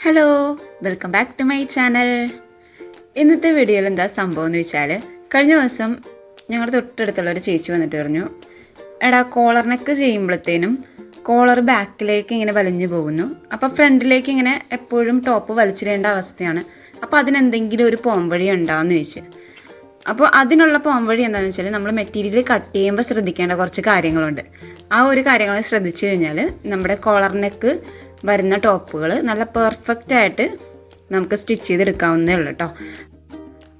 Hello welcome back to my channel ഇന്നത്തെ വീഡിയോയിൽ എന്താ സംഭവം എന്ന് വെച്ചാൽ കഴിഞ്ഞ ദിവസം ഞങ്ങളുടെ തൊട്ടടുത്തുള്ള ഒരു ചേച്ചി വന്നിട്ട് പറഞ്ഞു എടാ കോളർ നെക്ക് ചെയ്യുമ്പോഴത്തേനും കോളർ ബാക്കിലേക്ക് ഇങ്ങനെ വലിഞ്ഞു പോകുന്നു. അപ്പോൾ ഫ്രണ്ടിലേക്ക് ഇങ്ങനെ എപ്പോഴും ടോപ്പ് വലിച്ചിടേണ്ട അവസ്ഥയാണ്. അപ്പോൾ അതിനെന്തെങ്കിലും ഒരു പോംവഴി ഉണ്ടാവുമെന്ന് ചോദിച്ചു. അപ്പോൾ അതിനുള്ള പോംവഴി എന്താണെന്ന് വെച്ചാൽ നമ്മൾ മെറ്റീരിയൽ കട്ട് ചെയ്യുമ്പോൾ ശ്രദ്ധിക്കേണ്ട കുറച്ച് കാര്യങ്ങളുണ്ട്. ആ ഒരു കാര്യങ്ങൾ ശ്രദ്ധിച്ചു കഴിഞ്ഞാൽ നമ്മുടെ കോളർ നെക്ക് വരുന്ന ടോപ്പുകൾ നല്ല പെർഫെക്റ്റ് ആയിട്ട് നമുക്ക് സ്റ്റിച്ച് ചെയ്തെടുക്കാവുന്നേ ഉള്ളൂ കേട്ടോ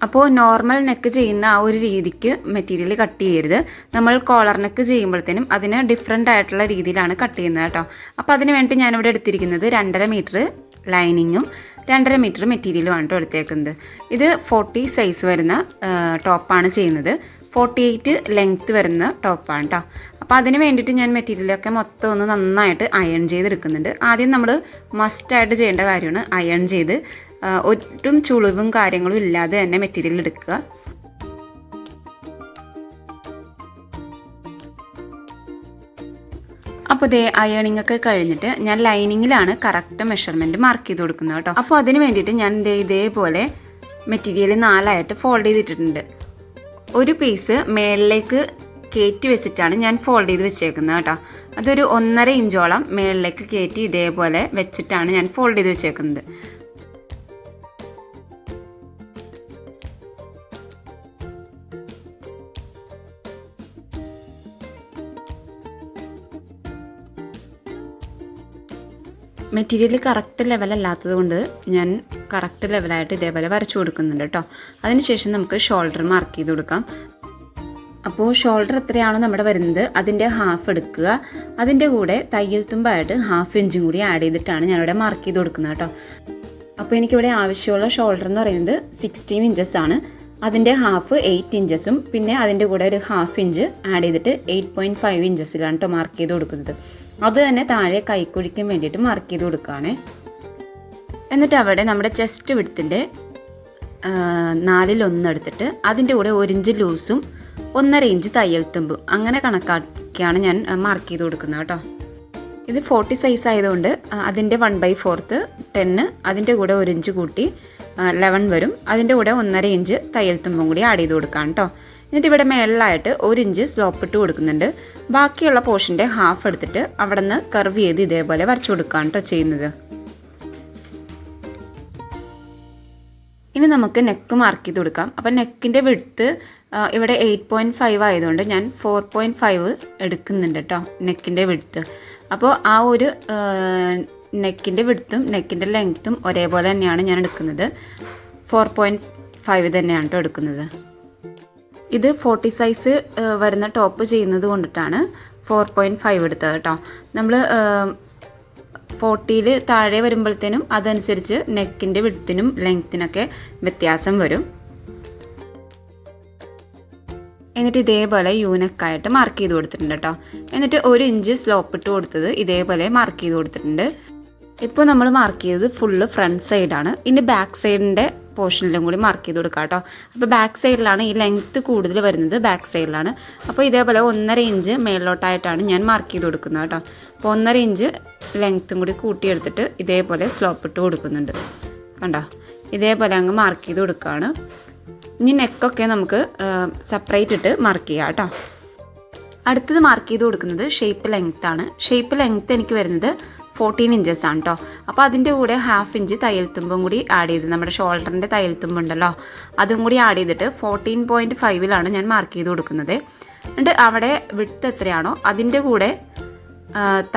അപ്പോൾ നോർമൽ നെക്ക് ചെയ്യുന്ന ആ ഒരു രീതിക്ക് മെറ്റീരിയൽ കട്ട് ചെയ്യരുത്. നമ്മൾ കോളർ നെക്ക് ചെയ്യുമ്പോഴത്തേനും അതിന് ഡിഫറെന്റ് ആയിട്ടുള്ള രീതിയിലാണ് കട്ട് ചെയ്യുന്നത് കേട്ടോ അപ്പോൾ അതിന് വേണ്ടി ഞാനിവിടെ എടുത്തിരിക്കുന്നത് രണ്ടര മീറ്റർ ലൈനിങ്ങും രണ്ടര മീറ്റർ മെറ്റീരിയലും ആണ് കേട്ടോ എടുത്തേക്കുന്നത്. ഇത് ഫോർട്ടി സൈസ് വരുന്ന ടോപ്പാണ് ചെയ്യുന്നത്. ഫോർട്ടി എയ്റ്റ് ലെങ്ത്ത് വരുന്ന ടോപ്പാണ് കേട്ടോ അപ്പോൾ അതിന് വേണ്ടിയിട്ട് ഞാൻ മെറ്റീരിയലൊക്കെ മൊത്തം ഒന്ന് നന്നായിട്ട് അയൺ ചെയ്തെടുക്കുന്നുണ്ട്. ആദ്യം നമ്മൾ മസ്റ്റായിട്ട് ചെയ്യേണ്ട കാര്യമാണ് അയൺ ചെയ്ത് ഒട്ടും ചുളിവും കാര്യങ്ങളും ഇല്ലാതെ തന്നെ മെറ്റീരിയൽ എടുക്കുക. അപ്പോൾ ദേ അയണിങ് ഒക്കെ കഴിഞ്ഞിട്ട് ഞാൻ ലൈനിങ്ങിലാണ് കറക്റ്റ് മെഷർമെന്റ് മാർക്ക് ചെയ്ത് കൊടുക്കുന്നത് കേട്ടോ. അപ്പോൾ അതിന് വേണ്ടിയിട്ട് ഞാൻ ദേ ഇതേപോലെ മെറ്റീരിയൽ നാലായിട്ട് ഫോൾഡ് ചെയ്തിട്ടുണ്ട് ഒരു പീസ് മേളിലേക്ക് കയറ്റി വെച്ചിട്ടാണ് ഞാൻ ഫോൾഡ് ചെയ്ത് വെച്ചേക്കുന്നത് കേട്ടോ. അതൊരു ഒന്നര ഇഞ്ചോളം മേളിലേക്ക് കയറ്റി ഇതേപോലെ വെച്ചിട്ടാണ് ഞാൻ ഫോൾഡ് ചെയ്ത് വെച്ചേക്കുന്നത്. മെറ്റീരിയൽ കറക്റ്റ് ലെവലല്ലാത്തത് കൊണ്ട് ഞാൻ കറക്റ്റ് ലെവലായിട്ട് ഇതേപോലെ വരച്ചു കൊടുക്കുന്നുണ്ട് കേട്ടോ. അതിനുശേഷം നമുക്ക് ഷോൾഡർ മാർക്ക് ചെയ്ത് കൊടുക്കാം. അപ്പോൾ ഷോൾഡർ എത്രയാണോ നമ്മുടെ വരുന്നത് അതിന്റെ ഹാഫ് എടുക്കുക. അതിന്റെ കൂടെ തയ്യൽ തുമ്പായിട്ട് ഹാഫ് ഇഞ്ചും കൂടി ആഡ് ചെയ്തിട്ടാണ് ഞാനിവിടെ മാർക്ക് ചെയ്ത് കൊടുക്കുന്നത് കേട്ടോ. അപ്പോൾ എനിക്കിവിടെ ആവശ്യമുള്ള ഷോൾഡർ എന്ന് പറയുന്നത് സിക്സ്റ്റീൻ ഇഞ്ചസ് ആണ്. അതിന്റെ ഹാഫ് എയ്റ്റ് ഇഞ്ചസും പിന്നെ അതിന്റെ കൂടെ ഒരു ഹാഫ് ഇഞ്ച് ആഡ് ചെയ്തിട്ട് എയ്റ്റ് പോയിന്റ് ഫൈവ് ഇഞ്ചസിലാണ് കേട്ടോ മാർക്ക് ചെയ്ത് കൊടുക്കുന്നത്. അത് തന്നെ താഴെ കൈക്കുഴിക്കാൻ വേണ്ടിയിട്ട് മാർക്ക് ചെയ്ത് കൊടുക്കുകയാണേ. എന്നിട്ട് അവിടെ നമ്മുടെ ചെസ്റ്റ് വിടത്തിന്റെ നാലിലൊന്ന് എടുത്തിട്ട് അതിന്റെ കൂടെ ഒരിഞ്ച് ലൂസും ഒന്നര ഇഞ്ച് തയ്യൽ തുമ്പും. അങ്ങനെ കണക്കാക്കിയാണ് ഞാൻ മാർക്ക് ചെയ്ത് കൊടുക്കുന്നത് കേട്ടോ. ഇത് ഫോർട്ടി സൈസ് ആയതുകൊണ്ട് അതിന്റെ വൺ ബൈ ഫോർത്ത് ടെന്ന് അതിന്റെ കൂടെ ഒരു ഇഞ്ച് കൂട്ടി ലെവൻ വരും. അതിന്റെ കൂടെ ഒന്നര ഇഞ്ച് തയ്യൽ തുമ്പും കൂടി ആഡ് ചെയ്ത് കൊടുക്കാം കേട്ടോ എന്നിട്ട് ഇവിടെ മേളിലായിട്ട് ഒരു ഇഞ്ച് സ്ലോപ്പ് ഇട്ട് കൊടുക്കുന്നുണ്ട്. ബാക്കിയുള്ള പോർഷന്റെ ഹാഫ് എടുത്തിട്ട് അവിടെ നിന്ന് കർവ് ചെയ്ത് ഇതേപോലെ വരച്ചു കൊടുക്കുകയാണ് കേട്ടോ ചെയ്യുന്നത്. ഇനി നമുക്ക് നെക്ക് മാർക്ക് ചെയ്ത് കൊടുക്കാം. അപ്പം നെക്കിന്റെ വിടുത്ത് ഇവിടെ എയ്റ്റ് പോയിന്റ് ഫൈവ് ആയതുകൊണ്ട് ഞാൻ ഫോർ പോയിന്റ് ഫൈവ് എടുക്കുന്നുണ്ട് കേട്ടോ നെക്കിന്റെ വിടുത്ത് അപ്പോൾ ആ ഒരു നെക്കിന്റെ വിടുത്തും നെക്കിന്റെ ലെങ്ത്തും ഒരേപോലെ തന്നെയാണ് ഞാൻ എടുക്കുന്നത്. ഫോർ പോയിന്റ് ഫൈവ് തന്നെയാണ് കേട്ടോ എടുക്കുന്നത്. ഇത് ഫോർട്ടി സൈസ് വരുന്ന ടോപ്പ് ചെയ്യുന്നത് കൊണ്ടിട്ടാണ് ഫോർ പോയിന്റ് ഫൈവ് എടുത്തത് കേട്ടോ നമ്മൾ ഫോർട്ടിയിൽ താഴെ വരുമ്പോഴത്തേനും അതനുസരിച്ച് നെക്കിന്റെ വിടുത്തിനും ലെങ്ത്തിനൊക്കെ വ്യത്യാസം വരും. എന്നിട്ട് ഇതേപോലെ യൂനക്കായിട്ട് മാർക്ക് ചെയ്ത് കൊടുത്തിട്ടുണ്ട് കേട്ടോ എന്നിട്ട് ഒരു ഇഞ്ച് സ്ലോപ്പ് ഇട്ട് കൊടുത്തത് ഇതേപോലെ മാർക്ക് ചെയ്ത് കൊടുത്തിട്ടുണ്ട്. ഇപ്പോൾ നമ്മൾ മാർക്ക് ചെയ്തത് ഫുള്ള് ഫ്രണ്ട് സൈഡാണ് ഇനി ബാക്ക് സൈഡിന്റെ പോർഷനിലും കൂടി മാർക്ക് ചെയ്ത് കൊടുക്കാം കേട്ടോ അപ്പോൾ ബാക്ക് സൈഡിലാണ് ഈ ലെങ്ത്ത് കൂടുതൽ വരുന്നത് ബാക്ക് സൈഡിലാണ് അപ്പോൾ ഇതേപോലെ ഒന്നര ഇഞ്ച് മേളിലോട്ടായിട്ടാണ് ഞാൻ മാർക്ക് ചെയ്ത് കൊടുക്കുന്നത് കേട്ടോ അപ്പോൾ ഒന്നര ഇഞ്ച് ലെങ്ത്തും കൂടി കൂട്ടിയെടുത്തിട്ട് ഇതേപോലെ സ്ലോപ്പ് ഇട്ട് കൊടുക്കുന്നുണ്ട്. കണ്ടോ? ഇതേപോലെ അങ്ങ് മാർക്ക് ചെയ്ത് കൊടുക്കുകയാണ് ഇനി നെക്കൊക്കെ നമുക്ക് സെപ്പറേറ്റ് ഇട്ട് മാർക്ക് ചെയ്യാം കേട്ടോ അടുത്തത് മാർക്ക് ചെയ്ത് കൊടുക്കുന്നത് ഷേപ്പ് ലെങ്ത്താണ് ഷേപ്പ് ലെങ്ത്ത് എനിക്ക് വരുന്നത് ഫോർട്ടീൻ ഇഞ്ചസ് ആണ് കേട്ടോ അപ്പോൾ അതിന്റെ കൂടെ ഹാഫ് ഇഞ്ച് തയ്യൽത്തുമ്പും കൂടി ആഡ് ചെയ്ത് നമ്മുടെ ഷോൾഡറിന്റെ തയ്യൽത്തുമ്പ് തുമ്പുണ്ടല്ലോ അതും കൂടി ആഡ് ചെയ്തിട്ട് ഫോർട്ടീൻ പോയിന്റ് ഫൈവിലാണ് ഞാൻ മാർക്ക് ചെയ്ത് കൊടുക്കുന്നത്. എന്നിട്ട് അവിടെ വിട്ട് എത്രയാണോ അതിന്റെ കൂടെ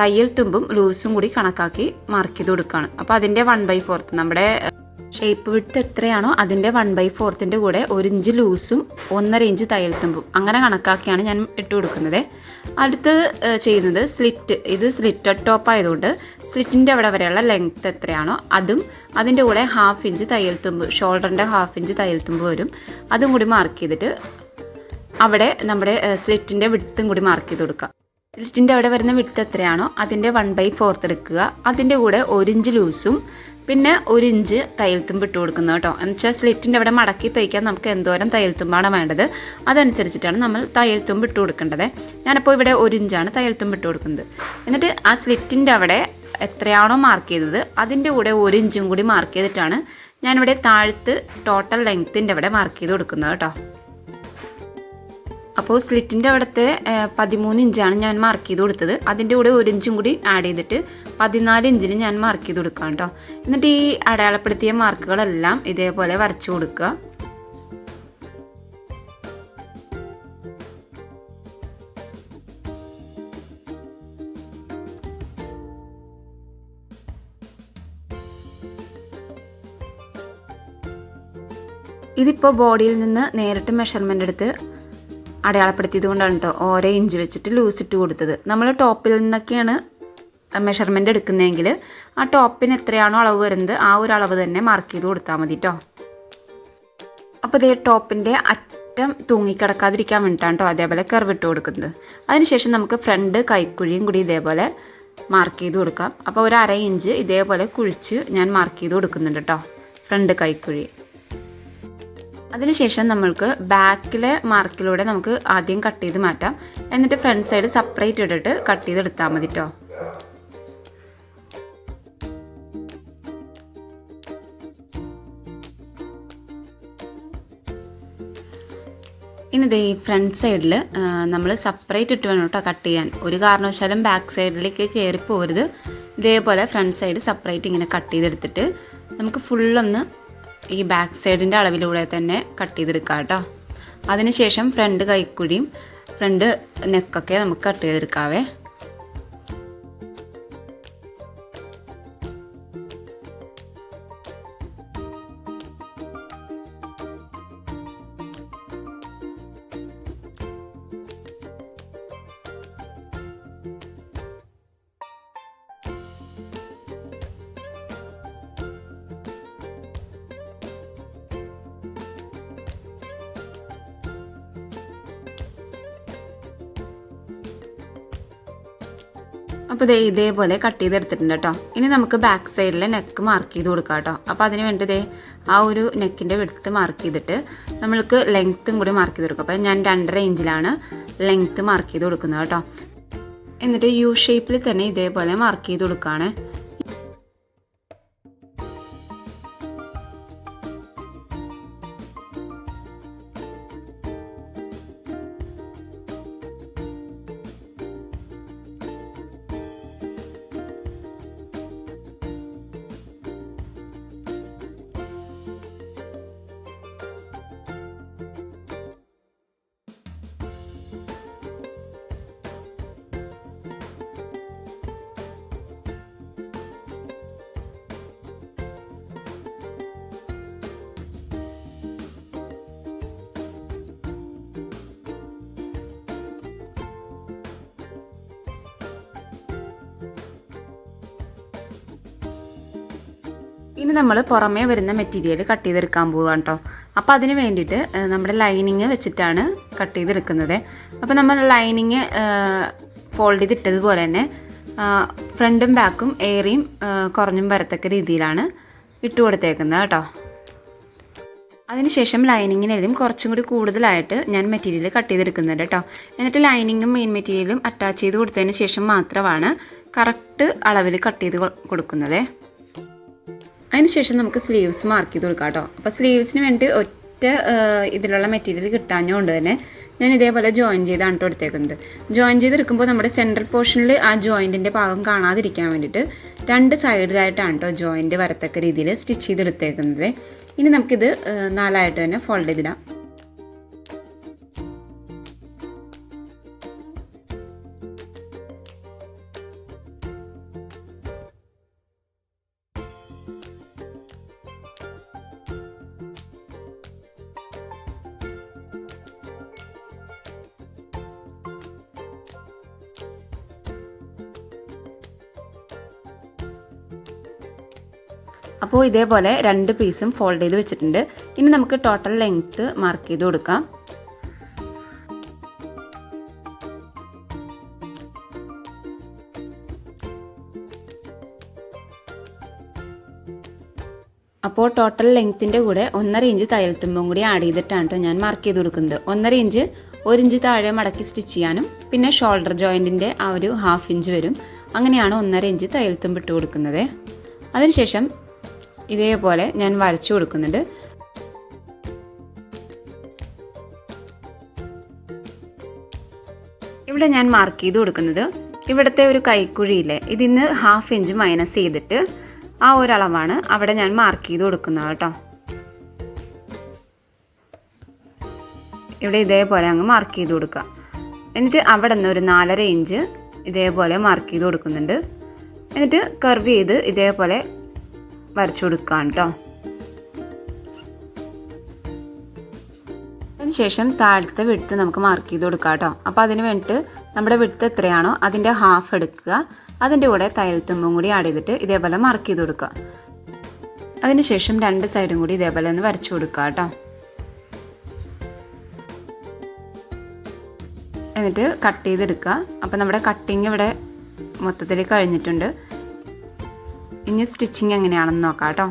തയ്യൽത്തുമ്പും തയ്യൽ തുമ്പും ലൂസും കൂടി കണക്കാക്കി മാർക്ക് ചെയ്ത് കൊടുക്കുകയാണ്. അപ്പോൾ അതിന്റെ വൺ ബൈ ഫോർത്ത് നമ്മുടെ ഷേപ്പ് വിട്ട് എത്രയാണോ അതിന്റെ വൺ ബൈ ഫോർത്തിന്റെ കൂടെ ഒരു ഇഞ്ച് ലൂസും ഒന്നര ഇഞ്ച് തയ്യൽ തുമ്പും അങ്ങനെ കണക്കാക്കിയാണ് ഞാൻ ഇട്ട് കൊടുക്കുന്നത്. അടുത്ത് ചെയ്യുന്നത് സ്ലിറ്റ്. ഇത് സ്ലിറ്റ് ടോപ്പ് ആയതുകൊണ്ട് സ്ലിറ്റിന്റെ അവിടെ വരെയുള്ള ലെങ്ത്ത് എത്രയാണോ അതും അതിന്റെ കൂടെ ഹാഫ് ഇഞ്ച് തയ്യൽ തുമ്പ് ഷോൾഡറിന്റെ ഹാഫ് ഇഞ്ച് തയ്യൽ തുമ്പ് വരും. അതും കൂടി മാർക്ക് ചെയ്തിട്ട് അവിടെ നമ്മുടെ സ്ലിറ്റിന്റെ വിടുത്തും കൂടി മാർക്ക് ചെയ്ത് കൊടുക്കുക. സ്ലിറ്റിന്റെ അവിടെ വരുന്ന വിട്ട് എത്രയാണോ അതിന്റെ വൺ ബൈ ഫോർത്ത് എടുക്കുക. അതിന്റെ കൂടെ ഒരിഞ്ച് ലൂസും പിന്നെ ഒരു ഇഞ്ച് തയ്യൽത്തുമ്പ് ഇട്ട് കൊടുക്കുന്നത് കേട്ടോ. എന്ന് വെച്ചാൽ സ്ലിറ്റിന്റെ അവിടെ മടക്കി തയ്ക്കാൻ നമുക്ക് എന്തോരം തയ്യൽത്തുമ്പാണ് വേണ്ടത്? അതനുസരിച്ചിട്ടാണ് നമ്മൾ തയ്യൽത്തുമ്പ് ഇട്ട് കൊടുക്കേണ്ടത്. ഞാനിപ്പോൾ ഇവിടെ ഒരു ഇഞ്ചാണ് തയ്യൽത്തുമ്പ് ഇട്ട് കൊടുക്കുന്നത്. എന്നിട്ട് ആ സ്ലിറ്റിന്റെ അവിടെ എത്രയാണോ മാർക്ക് ചെയ്തത് അതിന്റെ കൂടെ ഒരു ഇഞ്ചും കൂടി മാർക്ക് ചെയ്തിട്ടാണ് ഞാനിവിടെ താഴത്ത് ടോട്ടൽ ലെങ്ത്തിന്റെ അവിടെ മാർക്ക് ചെയ്ത് കൊടുക്കുന്നത് കേട്ടോ. അപ്പോൾ സ്ലിറ്റിന്റെ അവിടുത്തെ പതിമൂന്ന് ഇഞ്ചാണ് ഞാൻ മാർക്ക് ചെയ്ത് കൊടുത്തത്. അതിന്റെ കൂടെ ഒരു ഇഞ്ചും കൂടി ആഡ് ചെയ്തിട്ട് പതിനാല് ഇഞ്ചിന് ഞാൻ മാർക്ക് ചെയ്ത് കൊടുക്കാം കേട്ടോ. എന്നിട്ട് ഈ അടയാളപ്പെടുത്തിയ മാർക്കുകളെല്ലാം ഇതേപോലെ വരച്ചു കൊടുക്കുക. ഇതിപ്പോൾ ബോഡിയിൽ നിന്ന് നേരിട്ട് മെഷർമെന്റ് എടുത്ത് അടയാളപ്പെടുത്തിയത് കൊണ്ടാണ് കേട്ടോ ഓരോ ഇഞ്ച് വെച്ചിട്ട് ലൂസ് ഇട്ട് കൊടുത്തത്. നമ്മൾ ടോപ്പിൽ നിന്നൊക്കെയാണ് മെഷർമെന്റ് എടുക്കുന്നതെങ്കിൽ ആ ടോപ്പിന് എത്രയാണോ അളവ് വരുന്നത് ആ ഒരു അളവ് തന്നെ മാർക്ക് ചെയ്ത് കൊടുത്താൽ മതി കേട്ടോ അപ്പോൾ ഇതേ ടോപ്പിന്റെ അറ്റം തൂങ്ങിക്കിടക്കാതിരിക്കാൻ വേണ്ടിയിട്ടാണ് കേട്ടോ അതേപോലെ കർവ് ഇട്ട് കൊടുക്കുന്നത്. അതിനുശേഷം നമുക്ക് ഫ്രണ്ട് കൈക്കുഴിയും കൂടി ഇതേപോലെ മാർക്ക് ചെയ്ത് കൊടുക്കാം. അപ്പോൾ ഒരു അര ഇഞ്ച് ഇതേപോലെ കുഴിച്ച് ഞാൻ മാർക്ക് ചെയ്ത് കൊടുക്കുന്നുണ്ട് കേട്ടോ ഫ്രണ്ട് കൈക്കുഴി. അതിനുശേഷം നമ്മൾക്ക് ബാക്കിലെ മാർക്കിലൂടെ നമുക്ക് ആദ്യം കട്ട് ചെയ്ത് മാറ്റാം. എന്നിട്ട് ഫ്രണ്ട് സൈഡ് സെപ്പറേറ്റ് ഇട്ടിട്ട് കട്ട് ചെയ്തെടുത്താൽ മതി കേട്ടോ ഇനി ഈ ഫ്രണ്ട് സൈഡിൽ നമ്മൾ സെപ്പറേറ്റ് ഇട്ട് വേണം കേട്ടോ കട്ട് ചെയ്യാൻ. ഒരു കാരണവശാലും ബാക്ക് സൈഡിലേക്ക് കയറി പോരുത് ഇതേപോലെ ഫ്രണ്ട് സൈഡ് സെപ്പറേറ്റ് ഇങ്ങനെ കട്ട് ചെയ്തെടുത്തിട്ട് നമുക്ക് ഫുള്ളൊന്ന് ഈ ബാക്ക് സൈഡിന്റെ അളവിലൂടെ തന്നെ കട്ട് ചെയ്തെടുക്കാം കേട്ടോ. അതിനുശേഷം ഫ്രണ്ട് കൈക്കുഴിയും ഫ്രണ്ട് നെക്കൊക്കെ നമുക്ക് കട്ട് ചെയ്തെടുക്കാവേ. അപ്പോൾ ദേ ഇതേപോലെ കട്ട് ചെയ്തെടുത്തിട്ടുണ്ട് കേട്ടോ ഇനി നമുക്ക് ബാക്ക് സൈഡിലെ നെക്ക് മാർക്ക് ചെയ്ത് കൊടുക്കാം കേട്ടോ അപ്പോൾ അതിന് വേണ്ടി ദേ ആ ഒരു നെക്കിന്റെ വെടുത്ത് മാർക്ക് ചെയ്തിട്ട് നമ്മൾക്ക് ലെങ്ത്തും കൂടി മാർക്ക് ചെയ്ത് കൊടുക്കും. അപ്പോൾ ഞാൻ രണ്ടര ഇഞ്ചിലാണ് ലെങ്ത്ത് മാർക്ക് ചെയ്ത് കൊടുക്കുന്നത് കേട്ടോ എന്നിട്ട് യു ഷേപ്പിൽ തന്നെ ഇതേപോലെ മാർക്ക് ചെയ്ത് കൊടുക്കുകയാണ് ഇനി നമ്മൾ പുറമേ വരുന്ന മെറ്റീരിയൽ കട്ട് ചെയ്തെടുക്കാൻ പോവുകയാണ് കേട്ടോ അപ്പോൾ അതിന് വേണ്ടിയിട്ട് നമ്മുടെ ലൈനിങ് വെച്ചിട്ടാണ് കട്ട് ചെയ്തെടുക്കുന്നത്. അപ്പോൾ നമ്മൾ ലൈനിങ് ഫോൾഡ് ചെയ്തിട്ടതുപോലെ തന്നെ ഫ്രണ്ടും ബാക്കും ഏറിയും കുറഞ്ഞും വരത്തക്ക രീതിയിലാണ് ഇട്ട് കൊടുത്തേക്കുന്നത് കേട്ടോ. അതിനുശേഷം ലൈനിങ്ങിനും കുറച്ചും കൂടി കൂടുതലായിട്ട് ഞാൻ മെറ്റീരിയൽ കട്ട് ചെയ്തെടുക്കുന്നുണ്ട് കേട്ടോ എന്നിട്ട് ലൈനിങ്ങും മെയിൻ മെറ്റീരിയലും അറ്റാച്ച് ചെയ്ത് കൊടുത്തതിന് ശേഷം മാത്രമാണ് കറക്റ്റ് അളവിൽ കട്ട് ചെയ്ത് കൊടുക്കുന്നത്. അതിനുശേഷം നമുക്ക് സ്ലീവ്സ് മാർക്ക് ചെയ്ത് കൊടുക്കാം കേട്ടോ. അപ്പോൾ സ്ലീവ്സിന് വേണ്ടി ഒറ്റ ഇതിലുള്ള മെറ്റീരിയൽ കിട്ടാഞ്ഞുകൊണ്ട് തന്നെ ഞാൻ ഇതേപോലെ ജോയിൻ ചെയ്താണ് കേട്ടോ എടുത്തേക്കുന്നത്. ജോയിൻ ചെയ്തെടുക്കുമ്പോൾ നമ്മുടെ സെൻട്രൽ പോർഷനിൽ ആ ജോയിന്റിന്റെ ഭാഗം കാണാതിരിക്കാൻ വേണ്ടിയിട്ട് രണ്ട് സൈഡിലായിട്ടാണ് കേട്ടോ ജോയിന്റ് വരത്തക്ക രീതിയിൽ സ്റ്റിച്ച് ചെയ്തെടുത്തേക്കുന്നത്. ഇനി നമുക്കിത് നാലായിട്ട് തന്നെ ഫോൾഡ് ചെയ്തിടാം. അപ്പോൾ ഇതേപോലെ രണ്ട് പീസും ഫോൾഡ് ചെയ്ത് വെച്ചിട്ടുണ്ട്. ഇനി നമുക്ക് ടോട്ടൽ ലെങ്ത്ത് മാർക്ക് ചെയ്ത് കൊടുക്കാം. അപ്പോൾ ടോട്ടൽ ലെങ്ത്തിന്റെ കൂടെ ഒന്നര ഇഞ്ച് തയ്യൽ തുമ്പും കൂടി ആഡ് ചെയ്തിട്ടാണ് കേട്ടോ ഞാൻ മാർക്ക് ചെയ്ത് കൊടുക്കുന്നത്. ഒന്നര ഇഞ്ച് ഒരു ഇഞ്ച് താഴെ മടക്കി സ്റ്റിച്ച് ചെയ്യാനും പിന്നെ ഷോൾഡർ ജോയിന്റിന്റെ ആ ഒരു ഹാഫ് ഇഞ്ച് വരും. അങ്ങനെയാണ് ഒന്നര ഇഞ്ച് തയ്യൽ തുമ്പിട്ട് കൊടുക്കുന്നത്. അതിനുശേഷം ഇതേപോലെ ഞാൻ വരച്ചു കൊടുക്കുന്നുണ്ട്. ഇവിടെ ഞാൻ മാർക്ക് ചെയ്ത് കൊടുക്കുന്നത് ഇവിടുത്തെ ഒരു കൈക്കുഴിയില്ലേ ഇതിന്ന് ഹാഫ് ഇഞ്ച് മൈനസ് ചെയ്തിട്ട് ആ ഒരളവാണ് അവിടെ ഞാൻ മാർക്ക് ചെയ്ത് കൊടുക്കുന്നത് കേട്ടോ. ഇവിടെ ഇതേപോലെ അങ്ങ് മാർക്ക് ചെയ്ത് കൊടുക്കുക. എന്നിട്ട് അവിടെ നിന്ന് ഒരു നാലര ഇഞ്ച് ഇതേപോലെ മാർക്ക് ചെയ്ത് കൊടുക്കുന്നുണ്ട്. എന്നിട്ട് കർവ് ചെയ്ത് ഇതേപോലെ വരച്ചു കൊടുക്കുകയാണ് കേട്ടോ അതിനുശേഷം താഴത്തെ വിടുത്ത് നമുക്ക് മാർക്ക് ചെയ്ത് കൊടുക്കാം കേട്ടോ അപ്പോൾ അതിന് വേണ്ടിയിട്ട് നമ്മുടെ വിടുത്ത് എത്രയാണോ അതിന്റെ ഹാഫ് എടുക്കുക. അതിന്റെ കൂടെ തയ്യൽ തുമ്പും കൂടി ആഡ് ചെയ്തിട്ട് ഇതേപോലെ മാർക്ക് ചെയ്ത് കൊടുക്കുക. അതിനുശേഷം രണ്ട് സൈഡും കൂടി ഇതേപോലെ ഒന്ന് വരച്ചു കൊടുക്കുക കേട്ടോ എന്നിട്ട് കട്ട് ചെയ്തെടുക്കുക. അപ്പോൾ നമ്മുടെ കട്ടിങ് ഇവിടെ മൊത്തത്തിൽ കഴിഞ്ഞിട്ടുണ്ട്. ഇനി സ്റ്റിച്ചിങ് എങ്ങനെയാണെന്ന് നോക്കാം കേട്ടോ.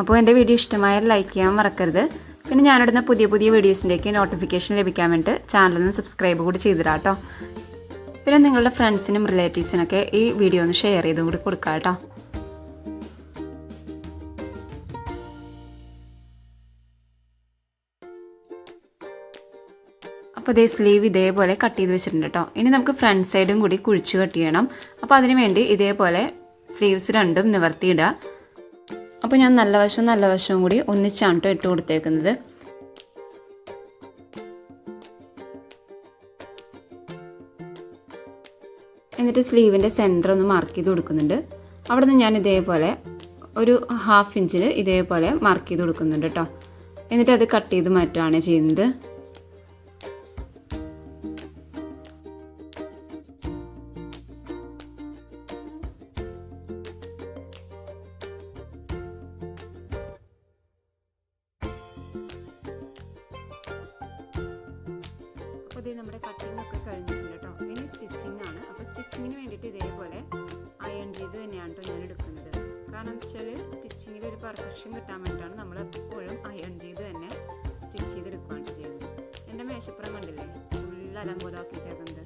അപ്പോൾ എന്റെ വീഡിയോ ഇഷ്ടമായാൽ ലൈക്ക് ചെയ്യാൻ മറക്കരുത്. പിന്നെ ഞാനിടുന്ന പുതിയ പുതിയ വീഡിയോസിന്റെയൊക്കെ നോട്ടിഫിക്കേഷൻ ലഭിക്കാൻ വേണ്ടിയിട്ട് ചാനലൊന്ന് സബ്സ്ക്രൈബ് കൂടി ചെയ്തിടാം കേട്ടോ. പിന്നെ നിങ്ങളുടെ ഫ്രണ്ട്സിനും റിലേറ്റീവ്സിനൊക്കെ ഈ വീഡിയോ ഒന്ന് ഷെയർ ചെയ്തും കൂടി കൊടുക്കാം കേട്ടോ. അപ്പോൾ ഇതേ സ്ലീവ് ഇതേപോലെ കട്ട് ചെയ്ത് വെച്ചിട്ടുണ്ട് കേട്ടോ. ഇനി നമുക്ക് ഫ്രണ്ട് സൈഡും കൂടി കുഴിച്ച് കട്ട് ചെയ്യണം. അപ്പോൾ അതിനുവേണ്ടി ഇതേപോലെ സ്ലീവ്സ് രണ്ടും നിവർത്തിയിടുക. അപ്പോൾ ഞാൻ നല്ല വശവും നല്ല വശവും കൂടി ഒന്നിച്ചാണ് കേട്ടോ ഇട്ട് കൊടുത്തേക്കുന്നത്. എന്നിട്ട് സ്ലീവിന്റെ സെന്റർ ഒന്ന് മാർക്ക് ചെയ്ത് കൊടുക്കുന്നുണ്ട്. അവിടെ നിന്ന് ഞാൻ ഇതേപോലെ ഒരു ഹാഫ് ഇഞ്ചിൽ ഇതേപോലെ മാർക്ക് ചെയ്ത് കൊടുക്കുന്നുണ്ട് കേട്ടോ എന്നിട്ട് അത് കട്ട് ചെയ്ത് മാറ്റുകയാണ് ചെയ്യുന്നത്. സ്റ്റിച്ചിങ്ങിന് വേണ്ടിയിട്ട് ഇതേപോലെ അയൺ ചെയ്ത് തന്നെയാണ് കേട്ടോ ഞാൻ എടുക്കുന്നത്. കാരണം എന്താ വെച്ചാൽ സ്റ്റിച്ചിങ്ങിൽ ഒരു പെർഫെക്ഷൻ കിട്ടാൻ വേണ്ടിയിട്ടാണ് നമ്മൾ എപ്പോഴും അയൺ ചെയ്ത് തന്നെ സ്റ്റിച്ച് ചെയ്തെടുക്കുകയാണ് ചെയ്യുന്നത്. എന്റെ മേശപ്പുറം കണ്ടില്ലേ? ഫുൾ അലങ്കോലാക്കിയിട്ടേക്കുന്നത്